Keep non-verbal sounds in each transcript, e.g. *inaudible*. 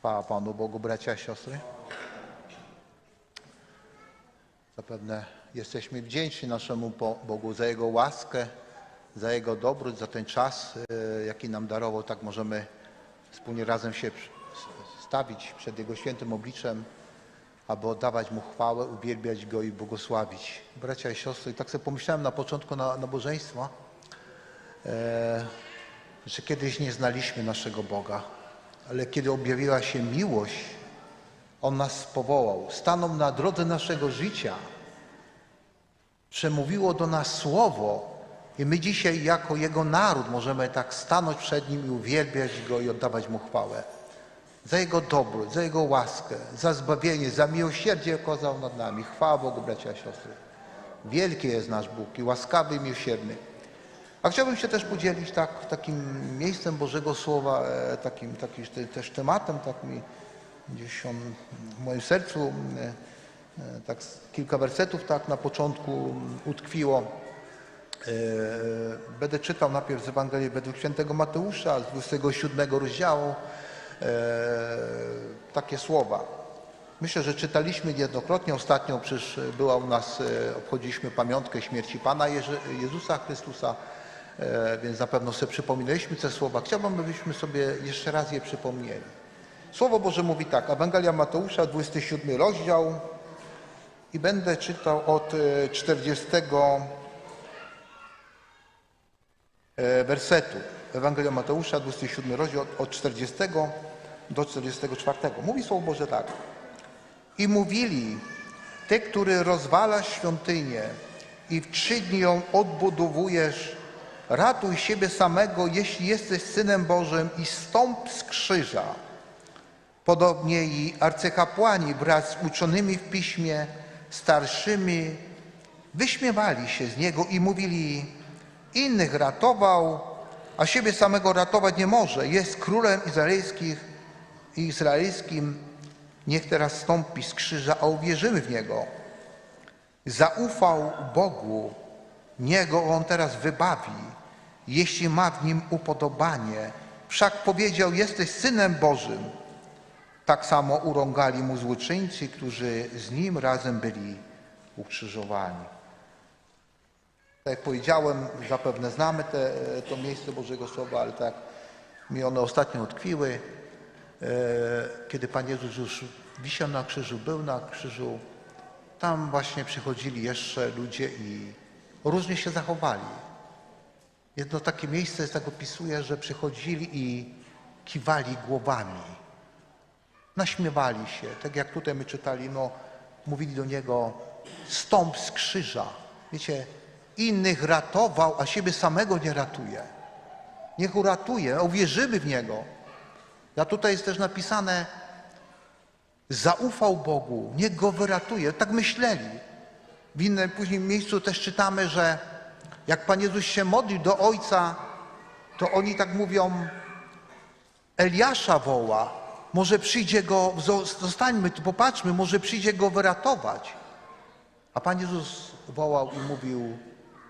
Chwała Panu Bogu, bracia siostry. Zapewne jesteśmy wdzięczni naszemu Bogu za Jego łaskę, za Jego dobroć, za ten czas, e, jaki nam darował. Tak możemy wspólnie razem się stawić przed Jego świętym obliczem, aby oddawać Mu chwałę, uwielbiać Go i błogosławić. Bracia i siostry, tak sobie pomyślałem na początku na, nabożeństwa, e, że kiedyś nie znaliśmy naszego Boga, ale kiedy objawiła się miłość, On nas powołał, stanął na drodze naszego życia, przemówiło do nas Słowo i my dzisiaj jako Jego naród możemy tak stanąć przed Nim i uwielbiać Go i oddawać Mu chwałę. Za Jego dobroć, za Jego łaskę, za zbawienie, za miłosierdzie okazał nad nami. Chwała Bogu, bracia i siostry. Wielki jest nasz Bóg i łaskawy i miłosierny. A chciałbym się też podzielić tak, takim miejscem Bożego Słowa, e, takim, takim te- też tematem, tak mi gdzieś on w moim sercu, e, e, tak kilka wersetów tak na początku utkwiło. Będę czytał najpierw z Ewangelii według świętego Mateusza z 27 rozdziału takie słowa. Myślę, że czytaliśmy niejednokrotnie. Ostatnio przecież była u nas, obchodziliśmy pamiątkę śmierci Pana Jezusa Chrystusa, więc na pewno sobie przypominaliśmy te słowa. Chciałbym, abyśmy sobie jeszcze raz je przypomnieli. Słowo Boże mówi tak, Ewangelia Mateusza, 27 rozdział i będę czytał od e, 40 e, wersetu. Ewangelia Mateusza, 27 rozdział od 40 do 44. Mówi Słowo Boże tak. I mówili, Ty, który rozwalasz świątynię i w trzy dni ją odbudowujesz, ratuj siebie samego, jeśli jesteś Synem Bożym i stąp z krzyża. Podobnie i arcykapłani wraz z uczonymi w piśmie, starszymi, wyśmiewali się z niego i mówili, innych ratował, a siebie samego ratować nie może. Jest królem izraelskich izraelskim. Niech teraz stąpi z krzyża, a uwierzymy w niego. Zaufał Bogu, niech go on teraz wybawi, jeśli ma w nim upodobanie. Wszak powiedział, jesteś synem Bożym. Tak samo urągali mu złoczyńcy, którzy z nim razem byli ukrzyżowani. Tak jak powiedziałem, zapewne znamy te, to miejsce Bożego Słowa, ale tak mi one ostatnio utkwiły. E, Kiedy Pan Jezus już wisiał na krzyżu, był na krzyżu, tam właśnie przychodzili jeszcze ludzie i różnie się zachowali. Jedno takie miejsce tak opisuje, że przychodzili i kiwali głowami. Naśmiewali się, tak jak tutaj my czytali, no, mówili do niego, stąp z krzyża. Wiecie, innych ratował, a siebie samego nie ratuje. Niech uratuje, uwierzymy w niego. A tutaj jest też napisane, zaufał Bogu, niech go wyratuje. Tak myśleli. W innym później miejscu też czytamy, że jak Pan Jezus się modlił do Ojca, to oni tak mówią, Eliasza woła, może przyjdzie go, zo- zostańmy tu, popatrzmy, może przyjdzie go wyratować. A Pan Jezus wołał i mówił,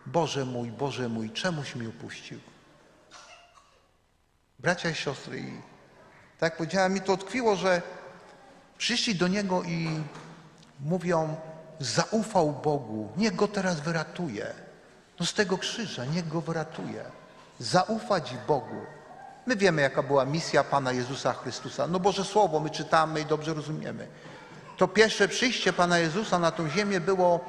Boże mój, Boże mój, czemuś mi upuścił? Bracia i siostry, i tak jak powiedziałem, mi to utkwiło, że przyszli do Niego i mówią, zaufał Bogu, niech Go teraz wyratuje. No z tego krzyża, niech Go wyratuje. Zaufać Bogu. My wiemy, jaka była misja Pana Jezusa Chrystusa. No Boże Słowo my czytamy i dobrze rozumiemy. To pierwsze przyjście Pana Jezusa na tą ziemię było,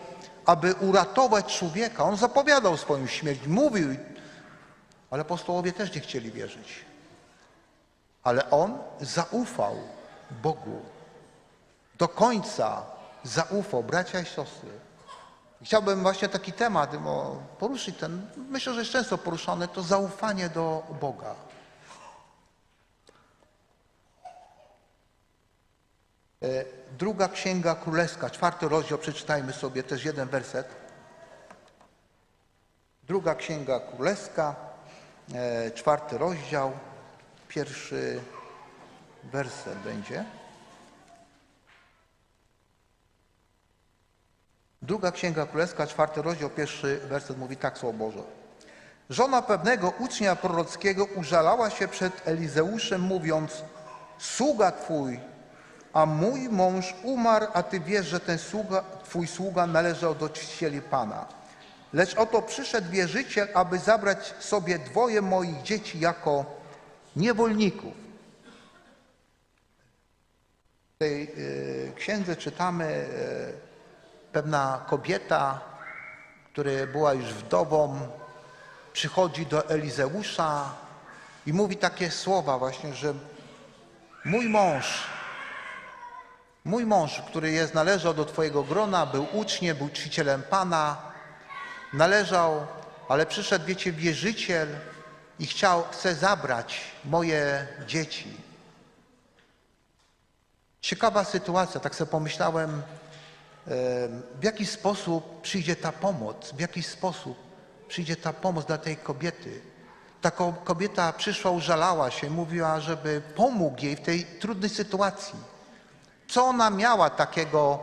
aby uratować człowieka. On zapowiadał swoją śmierć, mówił, ale apostołowie też nie chcieli wierzyć. Ale on zaufał Bogu. Do końca zaufał, bracia i siostry. Chciałbym właśnie taki temat poruszyć, ten, myślę, że jest często poruszany, to zaufanie do Boga. E, Druga Księga Królewska, czwarty rozdział, przeczytajmy sobie też jeden werset. Druga Księga Królewska, e, czwarty rozdział, pierwszy werset będzie. Druga Księga Królewska, czwarty rozdział, pierwszy werset mówi tak słowo Boże. Żona pewnego ucznia prorockiego użalała się przed Elizeuszem, mówiąc, sługa Twój, a mój mąż umarł, a Ty wiesz, że ten sługa, Twój sługa należał do czcicieli Pana. Lecz oto przyszedł wierzyciel, aby zabrać sobie dwoje moich dzieci jako niewolników. W tej e, księdze czytamy e, pewna kobieta, która była już wdową, przychodzi do Elizeusza i mówi takie słowa właśnie, że mój mąż, mój mąż, który jest, należał do Twojego grona, był uczniem, był czcicielem Pana, należał, ale przyszedł, wiecie, wierzyciel i chciał, chce zabrać moje dzieci. Ciekawa sytuacja, tak sobie pomyślałem, em, w jaki sposób przyjdzie ta pomoc, w jaki sposób przyjdzie ta pomoc dla tej kobiety. Ta ko- kobieta przyszła, użalała się, mówiła, żeby pomógł jej w tej trudnej sytuacji. Co ona miała takiego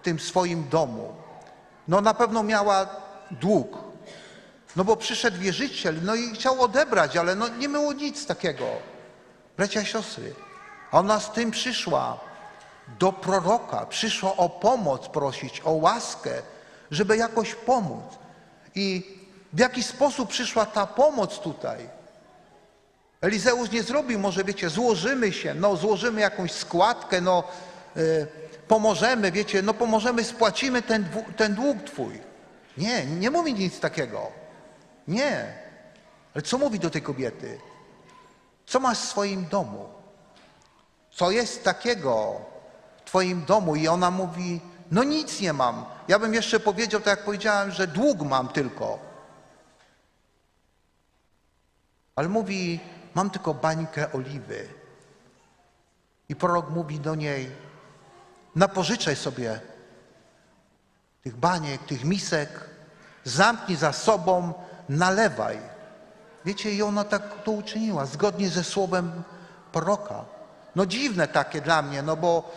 w tym swoim domu? No na pewno miała dług. No bo przyszedł wierzyciel, no i chciał odebrać, ale no nie było nic takiego. Bracia i siostry, a ona z tym przyszła do proroka, przyszła o pomoc prosić, o łaskę, żeby jakoś pomóc. I w jaki sposób przyszła ta pomoc tutaj? Elizeusz nie zrobił, może wiecie, złożymy się, no złożymy jakąś składkę, no y, pomożemy, wiecie, no pomożemy, spłacimy ten, ten dług twój. Nie, nie mówi nic takiego. Nie. Ale co mówi do tej kobiety? Co masz w swoim domu? Co jest takiego twoim domu? I ona mówi, no nic nie mam. Ja bym jeszcze powiedział, tak jak powiedziałem, że dług mam tylko. Ale mówi, mam tylko bańkę oliwy. I prorok mówi do niej, napożyczaj sobie tych baniek, tych misek, zamknij za sobą, nalewaj. Wiecie, i ona tak to uczyniła, zgodnie ze słowem proroka. No dziwne takie dla mnie, no bo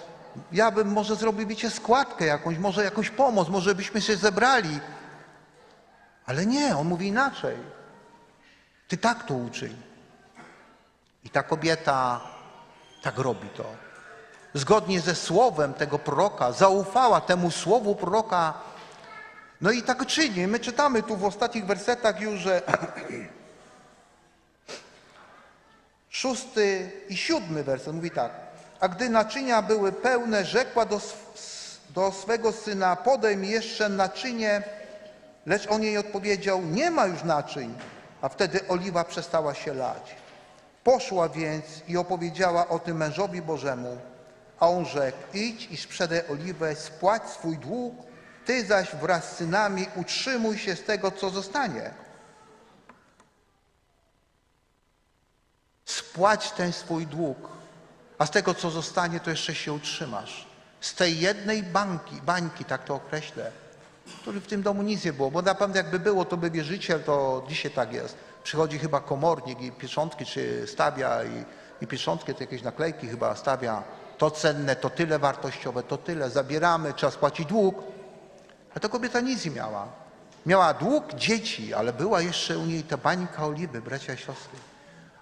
ja bym może zrobił, wiecie, składkę jakąś, może jakąś pomoc, może byśmy się zebrali. Ale nie, on mówi inaczej. Ty tak to uczyń. I ta kobieta tak robi to. Zgodnie ze słowem tego proroka, zaufała temu słowu proroka. No i tak czyni. My czytamy tu w ostatnich wersetach już, że *clears throat* szósty i siódmy werset mówi tak. A gdy naczynia były pełne, rzekła do, do swego syna, podaj mi jeszcze naczynie, lecz on jej odpowiedział, nie ma już naczyń. A wtedy oliwa przestała się lać. Poszła więc i opowiedziała o tym mężowi Bożemu, a on rzekł, idź i sprzedaj oliwę, spłać swój dług, ty zaś wraz z synami utrzymuj się z tego, co zostanie. Spłać ten swój dług, a z tego, co zostanie, to jeszcze się utrzymasz. Z tej jednej bańki, bańki, tak to określę, który w tym domu nic nie było, bo naprawdę jakby było, to by wierzyciel, to dzisiaj tak jest. Przychodzi chyba komornik i pieczątki czy stawia i, i pieczątki, to jakieś naklejki chyba stawia. To cenne, to tyle wartościowe, to tyle, zabieramy, trzeba spłacić dług. A ta kobieta nic nie miała. Miała dług dzieci, ale była jeszcze u niej ta bańka oliwy, bracia i siostry.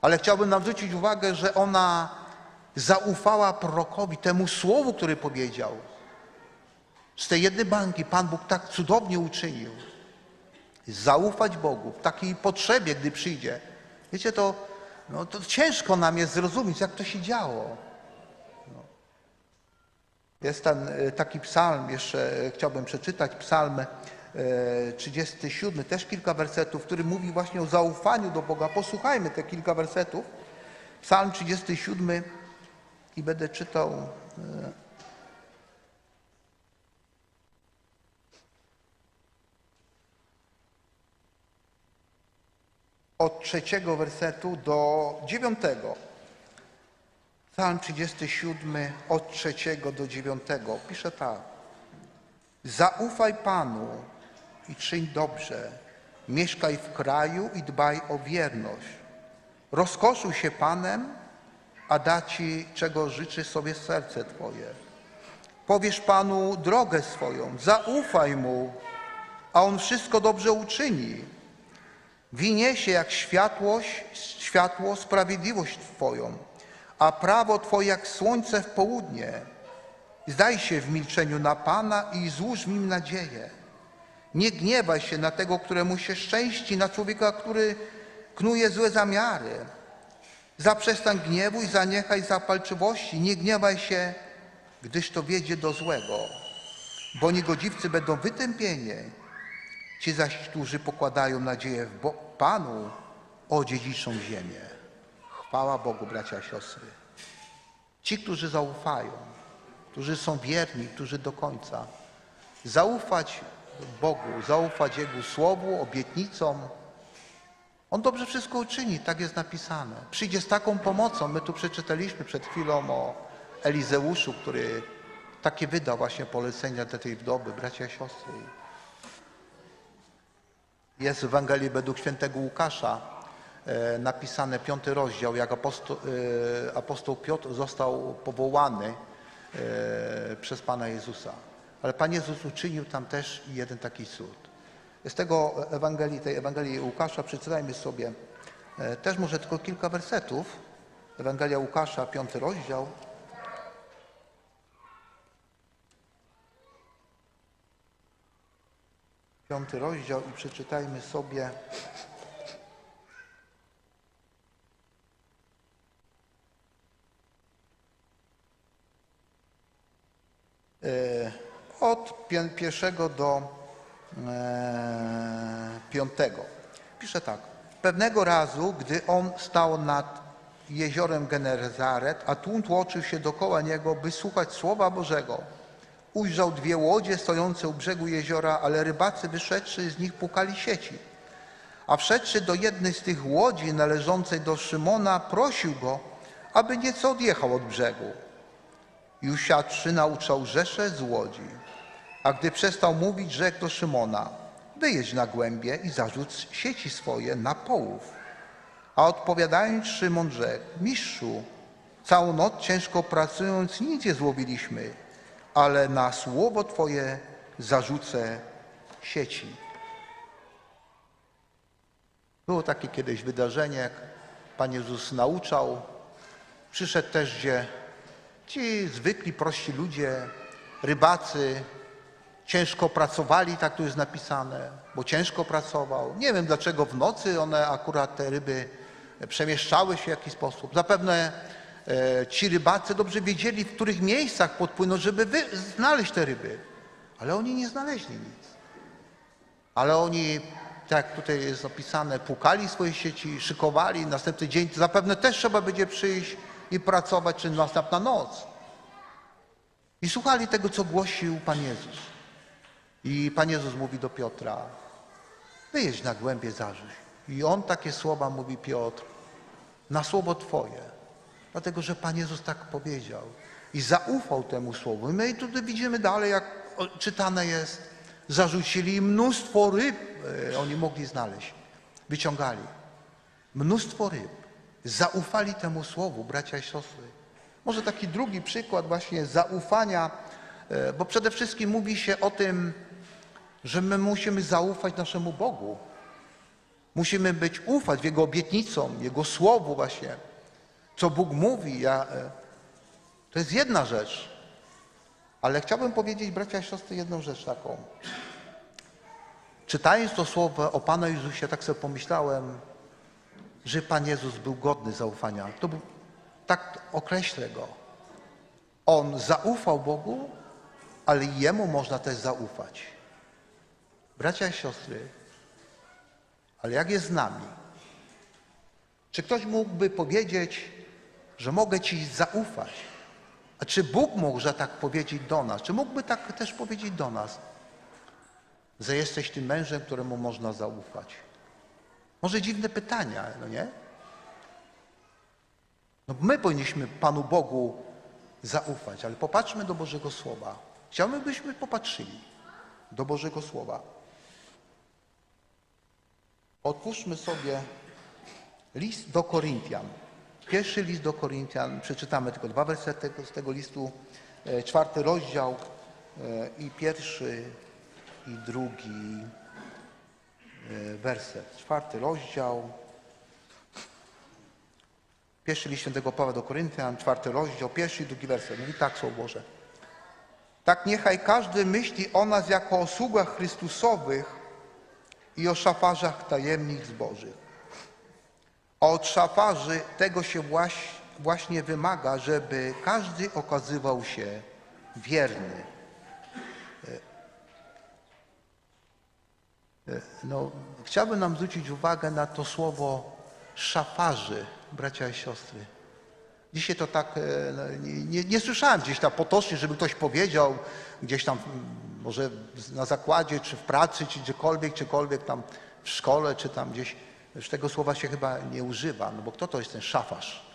Ale chciałbym nam zwrócić uwagę, że ona zaufała prorokowi, temu słowu, który powiedział. Z tej jednej bańki Pan Bóg tak cudownie uczynił. Zaufać Bogu w takiej potrzebie, gdy przyjdzie. Wiecie, to, no, to ciężko nam jest zrozumieć, jak to się działo. No. Jest ten e, taki psalm, jeszcze e, chciałbym przeczytać, psalm e, 37, też kilka wersetów, który mówi właśnie o zaufaniu do Boga. Posłuchajmy te kilka wersetów. Psalm 37 i będę czytał e, od trzeciego wersetu do dziewiątego. Psalm 37 od trzeciego do dziewiątego. Pisze tak. Zaufaj Panu i czyń dobrze. Mieszkaj w kraju i dbaj o wierność. Rozkoszuj się Panem, a da Ci, czego życzy sobie serce Twoje. Powiesz Panu drogę swoją, zaufaj Mu, a On wszystko dobrze uczyni. Winie się jak światłość, światło sprawiedliwość Twoją, a prawo Twoje jak słońce w południe. Zdaj się w milczeniu na Pana i złóż nim nadzieję. Nie gniewaj się na tego, któremu się szczęści, na człowieka, który knuje złe zamiary. Zaprzestań gniewu i zaniechaj zapalczywości. Nie gniewaj się, gdyż to wiedzie do złego, bo niegodziwcy będą wytępieni. Ci zaś, którzy pokładają nadzieję w Bo- Panu, odziedziczą ziemię. Chwała Bogu, bracia i siostry. Ci, którzy zaufają, którzy są wierni, którzy do końca. Zaufać Bogu, zaufać Jego Słowu, obietnicom. On dobrze wszystko uczyni, tak jest napisane. Przyjdzie z taką pomocą. My tu przeczytaliśmy przed chwilą o Elizeuszu, który takie wydał właśnie polecenia dla tej wdowy, bracia i siostry. Jest w Ewangelii według świętego Łukasza e, napisane piąty rozdział, jak apostoł, e, apostoł Piotr został powołany e, przez Pana Jezusa. Ale Pan Jezus uczynił tam też jeden taki cud. Z tego Ewangelii, tej Ewangelii Łukasza przeczytajmy sobie e, też może tylko kilka wersetów. Ewangelia Łukasza, piąty rozdział. Piąty rozdział i przeczytajmy sobie e, od pierwszego do e, piątego. Pisze tak. Pewnego razu, gdy on stał nad jeziorem Genezaret, a tłum tłoczył się dokoła niego, by słuchać Słowa Bożego, ujrzał dwie łodzie stojące u brzegu jeziora, ale rybacy wyszedłszy z nich pukali sieci. A wszedłszy do jednej z tych łodzi należącej do Szymona, prosił go, aby nieco odjechał od brzegu. Usiadłszy, nauczał rzesze z łodzi. A gdy przestał mówić, rzekł do Szymona, wyjedź na głębie i zarzuć sieci swoje na połów. A odpowiadając Szymon rzekł, mistrzu, całą noc ciężko pracując nic nie złowiliśmy, ale na słowo Twoje zarzucę sieci. Było takie kiedyś wydarzenie, jak Pan Jezus nauczał. Przyszedł też, gdzie ci zwykli, prości ludzie, rybacy, ciężko pracowali, tak tu jest napisane, bo ciężko pracował. Nie wiem dlaczego w nocy one akurat te ryby przemieszczały się w jakiś sposób. Zapewne e, ci rybacy dobrze wiedzieli, w których miejscach podpłynąć, żeby znaleźć te ryby. Ale oni nie znaleźli nic. Ale oni, tak tutaj jest opisane, pukali swoje sieci, szykowali, następny dzień zapewne też trzeba będzie przyjść i pracować, czy następna noc. I słuchali tego, co głosił Pan Jezus. I Pan Jezus mówi do Piotra, wyjedź na głębie zarzuć. I on takie słowa mówi Piotr, na słowo Twoje. Dlatego, że Pan Jezus tak powiedział. I zaufał temu słowu. I my tutaj widzimy dalej, jak czytane jest, zarzucili mnóstwo ryb e, oni mogli znaleźć. Wyciągali. Mnóstwo ryb. Zaufali temu słowu, bracia i siostry. Może taki drugi przykład właśnie zaufania, e, bo przede wszystkim mówi się o tym, że my musimy zaufać naszemu Bogu. Musimy być ufać Jego obietnicom, Jego słowu właśnie. Co Bóg mówi, ja, e, to jest jedna rzecz. Ale chciałbym powiedzieć, bracia i siostry, jedną rzecz taką. Czytając to słowo o Panu Jezusie, tak sobie pomyślałem, że Pan Jezus był godny zaufania. To był, tak określę go. On zaufał Bogu, ale Jemu można też zaufać. Bracia i siostry, ale jak jest z nami? Czy ktoś mógłby powiedzieć, że mogę Ci zaufać? A czy Bóg może tak powiedzieć do nas? Czy mógłby tak też powiedzieć do nas, że jesteś tym mężem, któremu można zaufać? Może dziwne pytania, no nie? No my powinniśmy Panu Bogu zaufać, ale popatrzmy do Bożego Słowa. Chciałbym, byśmy popatrzyli do Bożego Słowa. Otwórzmy sobie list do Koryntian. Pierwszy list do Koryntian, przeczytamy tylko dwa wersety z tego listu, e, czwarty rozdział e, i pierwszy i drugi e, werset. Czwarty rozdział, Pierwszy list świętego Pawła do Koryntian, czwarty rozdział, pierwszy i drugi werset. Mówi tak Słowo Boże. Tak niechaj każdy myśli o nas jako o sługach Chrystusowych i o szafarzach tajemnic Bożych. Od szafarzy tego się właśnie, wymaga, żeby każdy okazywał się wierny. No, chciałbym nam zwrócić uwagę na to słowo szafarzy, bracia i siostry. Dzisiaj to tak, e, no, nie, nie, nie słyszałem gdzieś tam potocznie, żeby ktoś powiedział, gdzieś tam może na zakładzie, czy w pracy, czy gdziekolwiek, czykolwiek tam w szkole, czy tam gdzieś. Już tego słowa się chyba nie używa, no bo kto to jest ten szafarz?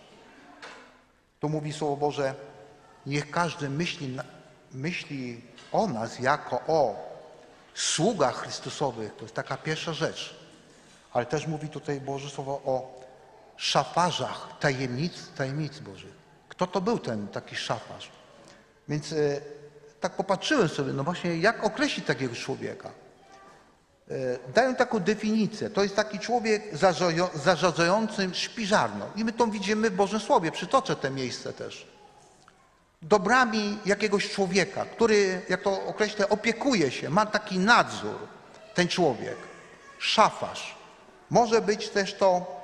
Tu mówi Słowo Boże, niech każdy myśli, myśli o nas jako o sługach Chrystusowych. To jest taka pierwsza rzecz. Ale też mówi tutaj Boże Słowo o szafarzach tajemnic, tajemnic Bożych. Kto to był ten taki szafarz? Więc e, tak popatrzyłem sobie, no właśnie jak określić takiego człowieka? E, dają taką definicję. To jest taki człowiek zarządzającym szpiżarnią. I my to widzimy w Bożym Słowie. Przytoczę te miejsce też. Dobrami jakiegoś człowieka, który, jak to określę, opiekuje się, ma taki nadzór, ten człowiek. Szafarz. Może być też to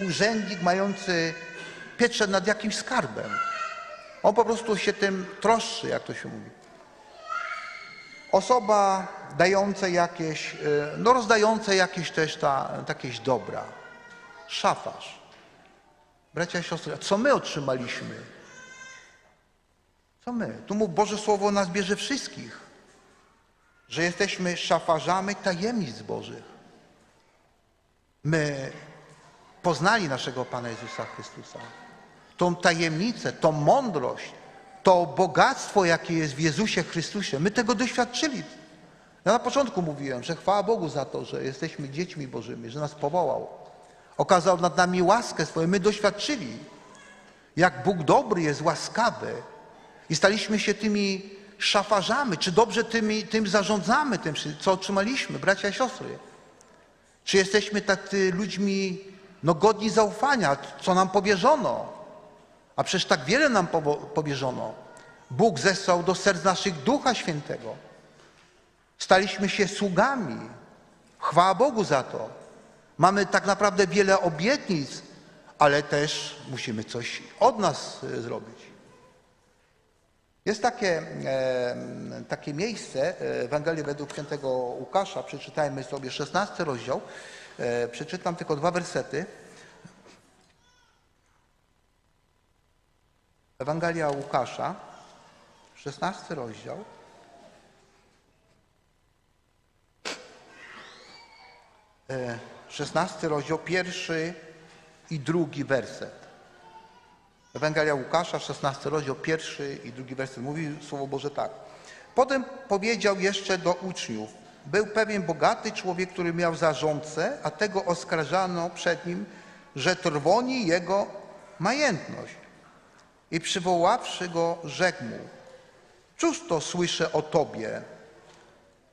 urzędnik mający pieczę nad jakimś skarbem. On po prostu się tym troszczy, jak to się mówi. Osoba dająca jakieś, e, no rozdająca jakieś też ta, jakieś dobra. Szafarz. Bracia i siostry, co my otrzymaliśmy? Co my? Tu mu Boże Słowo nas bierze wszystkich. Że jesteśmy szafarzami tajemnic Bożych. My poznali naszego Pana Jezusa Chrystusa. Tą tajemnicę, tą mądrość, to bogactwo, jakie jest w Jezusie Chrystusie. My tego doświadczyli. Ja na początku mówiłem, że chwała Bogu za to, że jesteśmy dziećmi Bożymi, że nas powołał. Okazał nad nami łaskę swoją. My doświadczyli, jak Bóg dobry jest łaskawy. I staliśmy się tymi szafarzami, czy dobrze tymi, tym zarządzamy, tym, co otrzymaliśmy, bracia i siostry. Czy jesteśmy tacy ludźmi no, godni zaufania, co nam powierzono? A przecież tak wiele nam powierzono. Bóg zesłał do serc naszych Ducha Świętego. Staliśmy się sługami. Chwała Bogu za to. Mamy tak naprawdę wiele obietnic, ale też musimy coś od nas e, zrobić. Jest takie, takie miejsce e, Ewangelii według świętego Łukasza, przeczytajmy sobie 16 rozdział, e, przeczytam tylko dwa wersety. Ewangelia Łukasza, 16 rozdział. E, 16 rozdział, pierwszy i drugi werset. Ewangelia Łukasza, 16 rozdział, pierwszy i drugi werset. Mówi Słowo Boże tak. Potem powiedział jeszcze do uczniów. Był pewien bogaty człowiek, który miał zarządcę, a tego oskarżano przed nim, że trwoni jego majętność. I przywoławszy go, rzekł mu, cóż to słyszę o tobie?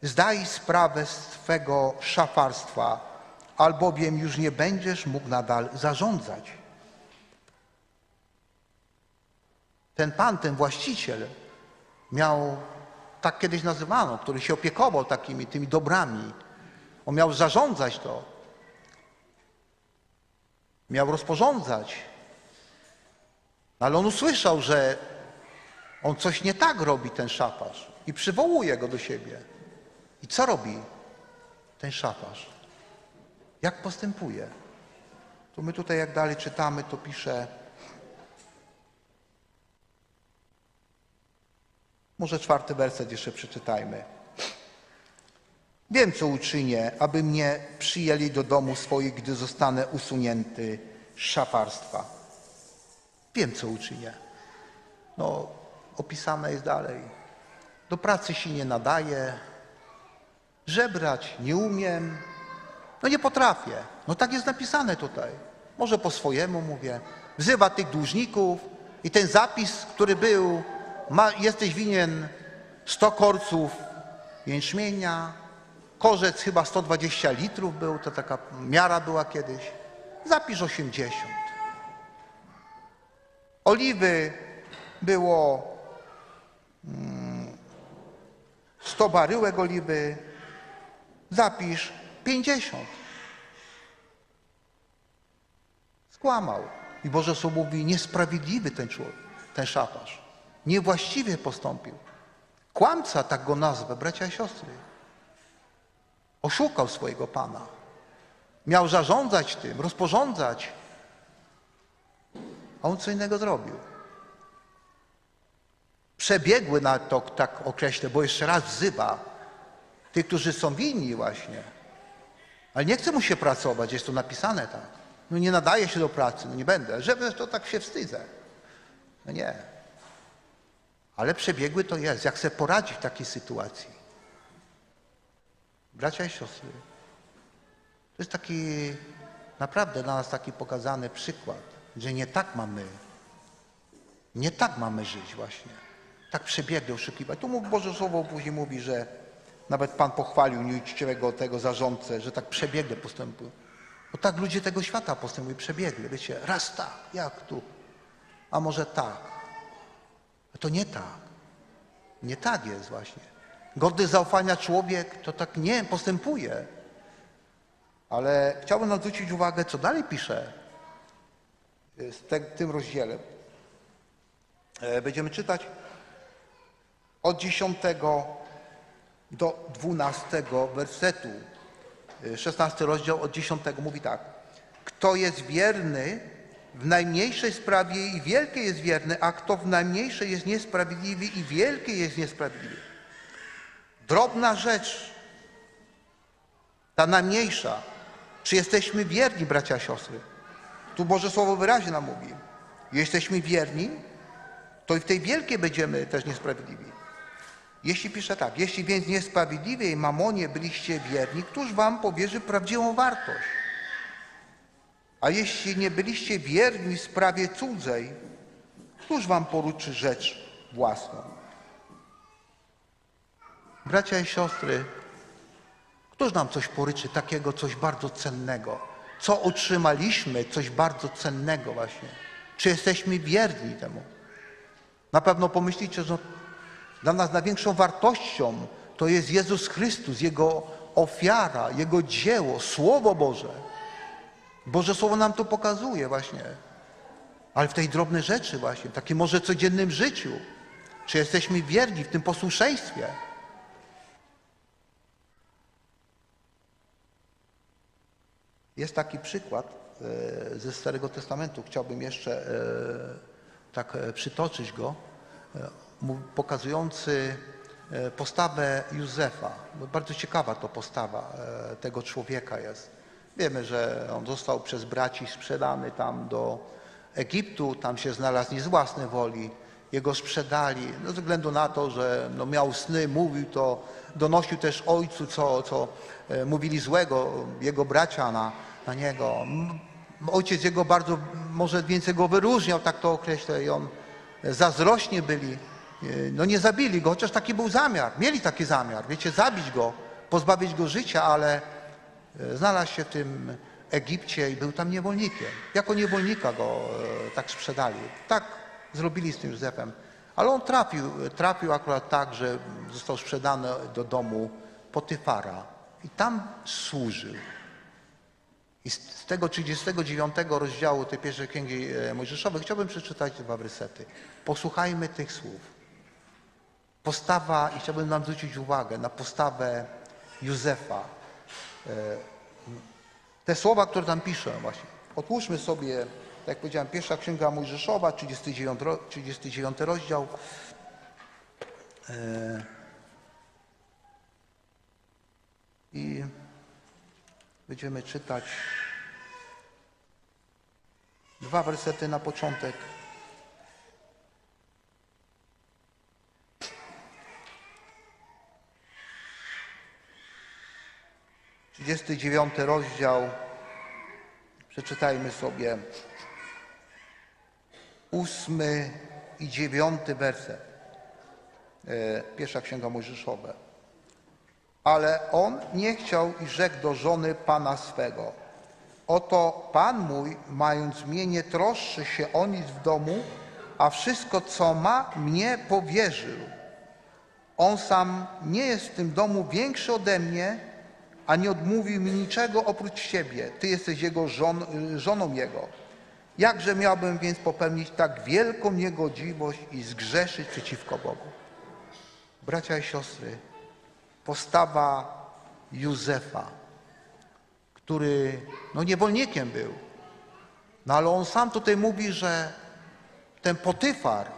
Zdaj sprawę z twego szafarstwa, albowiem już nie będziesz mógł nadal zarządzać. Ten pan, ten właściciel miał, tak kiedyś nazywano, który się opiekował takimi tymi dobrami. On miał zarządzać to. Miał rozporządzać. Ale on usłyszał, że on coś nie tak robi, ten szafarz. I przywołuje go do siebie. I co robi ten szafarz? Jak postępuje? To my tutaj, jak dalej czytamy, to pisze, Może czwarty werset jeszcze przeczytajmy. Wiem, co uczynię, aby mnie przyjęli do domu swoich, gdy zostanę usunięty z szafarstwa. Wiem, co uczynię. No, opisane jest dalej. Do pracy się nie nadaje, żebrać nie umiem, no nie potrafię. No tak jest napisane tutaj. Może po swojemu mówię. Wzywa tych dłużników i ten zapis, który był, ma, jesteś winien 100 korców jęczmienia, korzec chyba 120 litrów był, to taka miara była kiedyś. Zapisz 80. Oliwy było mm, 100 baryłek oliwy, zapisz 50. Skłamał. I Boże Słowo mówi, niesprawiedliwy ten człowiek, ten szafarz. Niewłaściwie postąpił. Kłamca, tak go nazwę, bracia i siostry. Oszukał swojego Pana. Miał zarządzać tym, rozporządzać. A on co innego zrobił. Przebiegły na to, tak określę, bo jeszcze raz wzywa tych, którzy są winni właśnie. Ale nie chce mu się pracować, jest tu napisane tak. No nie nadaje się do pracy, no nie będę. Żeby to tak się wstydzę. No nie. Ale przebiegły to jest. Jak sobie poradzić w takiej sytuacji? Bracia i siostry, to jest taki naprawdę dla nas taki pokazany przykład, że nie tak mamy, nie tak mamy żyć właśnie. Tak przebiegle oszukiwać. Tu mu Boże Słowo później mówi, że nawet Pan pochwalił nieuczciwego tego zarządcę, że tak przebiegle postępują. Bo tak ludzie tego świata postępują, przebiegle. Wiecie, raz tak, jak tu, a może tak. A to nie tak. Nie tak jest właśnie. Godny zaufania człowiek to tak nie postępuje. Ale chciałbym zwrócić uwagę, co dalej pisze w te, tym rozdziale. E, Będziemy czytać od 10 do 12 wersetu. E, 16 rozdział od 10 mówi tak. Kto jest wierny w najmniejszej sprawie i wielkie jest wierny, a kto w najmniejszej jest niesprawiedliwy i wielkie jest niesprawiedliwy. Drobna rzecz, ta najmniejsza. Czy jesteśmy wierni, bracia i siostry? Tu Boże Słowo wyraźnie nam mówi. Jesteśmy wierni, to i w tej wielkiej będziemy też niesprawiedliwi. Jeśli pisze tak, jeśli więc niesprawiedliwej mamonie byliście wierni, któż wam powierzy prawdziwą wartość? A jeśli nie byliście wierni w sprawie cudzej, któż wam poruczy rzecz własną? Bracia i siostry, któż nam coś poryczy takiego, coś bardzo cennego? Co otrzymaliśmy, coś bardzo cennego właśnie? Czy jesteśmy wierni temu? Na pewno pomyślicie, że dla nas największą wartością to jest Jezus Chrystus, Jego ofiara, Jego dzieło, Słowo Boże. Boże Słowo nam to pokazuje właśnie. Ale w tej drobnej rzeczy właśnie, w takim może codziennym życiu, czy jesteśmy wierni w tym posłuszeństwie? Jest taki przykład e, ze Starego Testamentu. Chciałbym jeszcze e, tak e, przytoczyć go, pokazujący postawę Józefa. Bardzo ciekawa to postawa tego człowieka jest. Wiemy, że on został przez braci sprzedany tam do Egiptu, tam się znalazł nie z własnej woli. Jego sprzedali no, ze względu na to, że no, miał sny, mówił to, donosił też ojcu, co, co e, mówili złego jego bracia na, na niego. Ojciec jego bardzo, może więcej go wyróżniał, tak to określę, i on zazdrośnie byli. E, No nie zabili go, chociaż taki był zamiar. Mieli taki zamiar, wiecie, zabić go, pozbawić go życia, ale e, znalazł się w tym Egipcie i był tam niewolnikiem. Jako niewolnika go e, tak sprzedali. Tak zrobili z tym Józefem. Ale on trafił, trafił akurat tak, że został sprzedany do domu Potyfara i tam służył. I z tego 39 rozdziału tej pierwszej księgi e, Mojżeszowej chciałbym przeczytać dwa wersety. Posłuchajmy tych słów. Postawa, i chciałbym nam zwrócić uwagę na postawę Józefa. E, Te słowa, które tam piszę właśnie. Otwórzmy sobie, tak jak powiedziałem, pierwsza księga Mojżeszowa, 39, ro- 39 rozdział. E, I będziemy czytać dwa wersety na początek. Trzydziesty dziewiąty rozdział. Przeczytajmy sobie ósmy i dziewiąty werset. E, Pierwsza księga Mojżeszowa. Ale on nie chciał i rzekł do żony pana swego. Oto pan mój, mając mnie, nie troszczy się o nic w domu, a wszystko, co ma, mnie powierzył. On sam nie jest w tym domu większy ode mnie, a nie odmówił mi niczego oprócz siebie. Ty jesteś jego żon, żoną jego. Jakże miałbym więc popełnić tak wielką niegodziwość i zgrzeszyć przeciwko Bogu? Bracia i siostry, postawa Józefa, który no niewolnikiem był, no ale on sam tutaj mówi, że ten Potyfar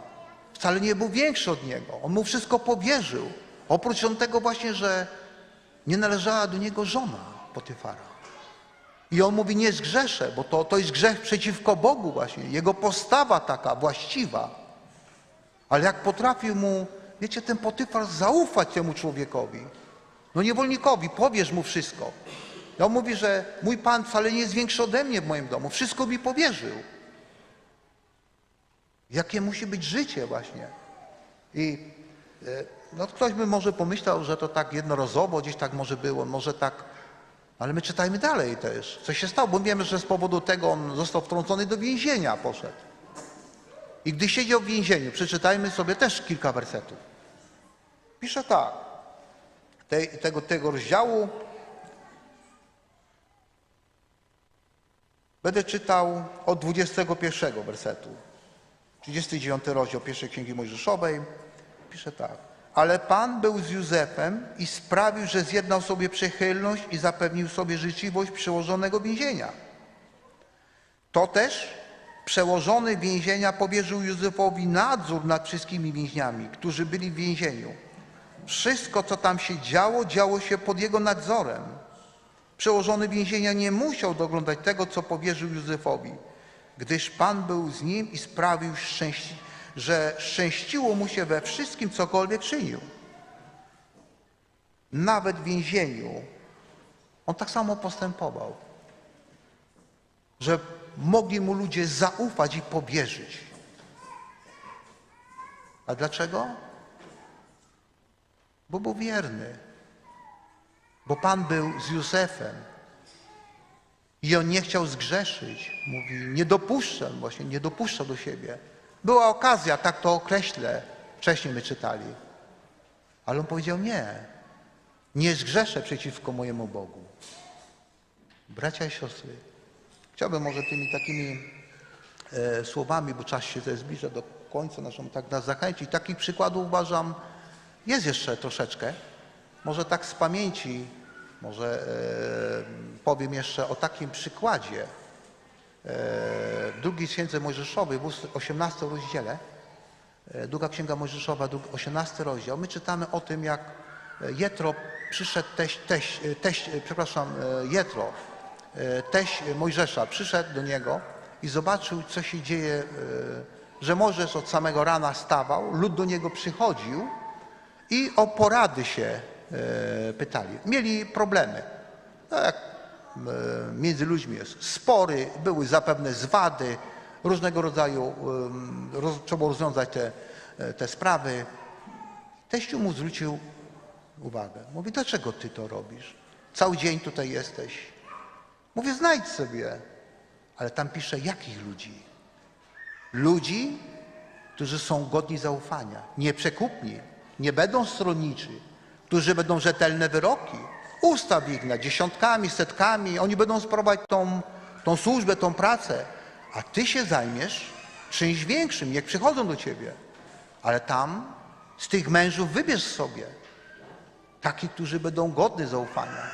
wcale nie był większy od niego. On mu wszystko powierzył. Oprócz tego właśnie, że nie należała do niego żona Potyfara. I on mówi, nie zgrzeszę, bo to, to jest grzech przeciwko Bogu właśnie. Jego postawa taka właściwa. Ale jak potrafił mu, wiecie, ten Potyfar zaufać temu człowiekowi, no niewolnikowi, powiesz mu wszystko. I on mówi, że mój Pan wcale nie jest większy ode mnie w moim domu, wszystko mi powierzył. Jakie musi być życie właśnie. I e, no, ktoś by może pomyślał, że to tak jednorazowo gdzieś tak może było, może tak, ale my czytajmy dalej też, co się stało, bo wiemy, że z powodu tego on został wtrącony do więzienia, poszedł. I gdy siedział w więzieniu, przeczytajmy sobie też kilka wersetów. Pisze tak, tej, tego, tego rozdziału będę czytał od 21 wersetu. 39 rozdział pierwszej Księgi Mojżeszowej pisze tak. Ale Pan był z Józefem i sprawił, że zjednał sobie przychylność i zapewnił sobie życzliwość przełożonego więzienia. To też przełożony więzienia powierzył Józefowi nadzór nad wszystkimi więźniami, którzy byli w więzieniu. Wszystko, co tam się działo, działo się pod jego nadzorem. Przełożony więzienia nie musiał doglądać tego, co powierzył Józefowi, gdyż Pan był z nim i sprawił, szczęści, że szczęściło mu się we wszystkim, cokolwiek czynił. Nawet w więzieniu on tak samo postępował, że mogli mu ludzie zaufać i powierzyć. A dlaczego? Bo był wierny. Bo Pan był z Józefem. I on nie chciał zgrzeszyć. Mówi, nie dopuszczę, właśnie nie dopuszczał do siebie. Była okazja, tak to określę. Wcześniej my czytali. Ale on powiedział nie. Nie zgrzeszę przeciwko mojemu Bogu. Bracia i siostry, chciałbym może tymi takimi e, słowami, bo czas się też zbliża do końca naszą, tak nas zachęcić. Takich przykładów uważam, jest jeszcze troszeczkę. Może tak z pamięci, może e, powiem jeszcze o takim przykładzie. E, drugiej księdze Mojżeszowej, w 18 rozdziale, e, druga księga Mojżeszowa, drugi- 18 rozdział, my czytamy o tym, jak e, Jetro przyszedł, e, teść, e, przepraszam, Jetro, teść Mojżesza, przyszedł do niego i zobaczył, co się dzieje, że Mojżesz od samego rana stawał, lud do niego przychodził i o porady się pytali. Mieli problemy. No jak między ludźmi jest spory, były zapewne zwady, różnego rodzaju, em, roz, trzeba rozwiązać te, e, te sprawy. Teściu mu zwrócił uwagę. Mówi, dlaczego ty to robisz? Cały dzień tutaj jesteś. Mówię, znajdź sobie. Ale tam pisze, jakich ludzi? Ludzi, którzy są godni zaufania, nieprzekupni, nie będą stronniczy, którzy będą rzetelne wyroki. Ustaw ich na dziesiątkami, setkami, oni będą sprawować tą, tą służbę, tą pracę, a ty się zajmiesz czymś większym, niech przychodzą do ciebie. Ale tam z tych mężów wybierz sobie takich, którzy będą godni zaufania.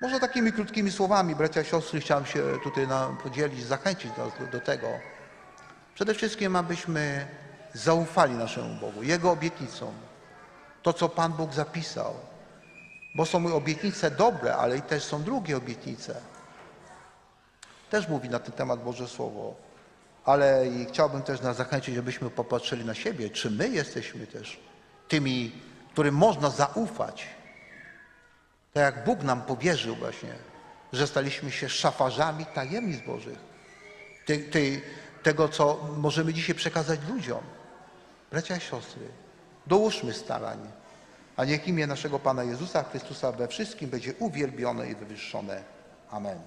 Może takimi krótkimi słowami, bracia i siostry, chciałem się tutaj nam podzielić, zachęcić nas do, do tego. Przede wszystkim, abyśmy zaufali naszemu Bogu, Jego obietnicom. To, co Pan Bóg zapisał. Bo są obietnice dobre, ale i też są drugie obietnice. Też mówi na ten temat Boże Słowo. Ale chciałbym też nas zachęcić, abyśmy popatrzyli na siebie, czy my jesteśmy też tymi, którym można zaufać. Tak jak Bóg nam powierzył właśnie, że staliśmy się szafarzami tajemnic Bożych. Tej, tej, tego, co możemy dzisiaj przekazać ludziom. Bracia i siostry, dołóżmy starań, a niech imię naszego Pana Jezusa Chrystusa we wszystkim będzie uwielbione i wywyższone. Amen.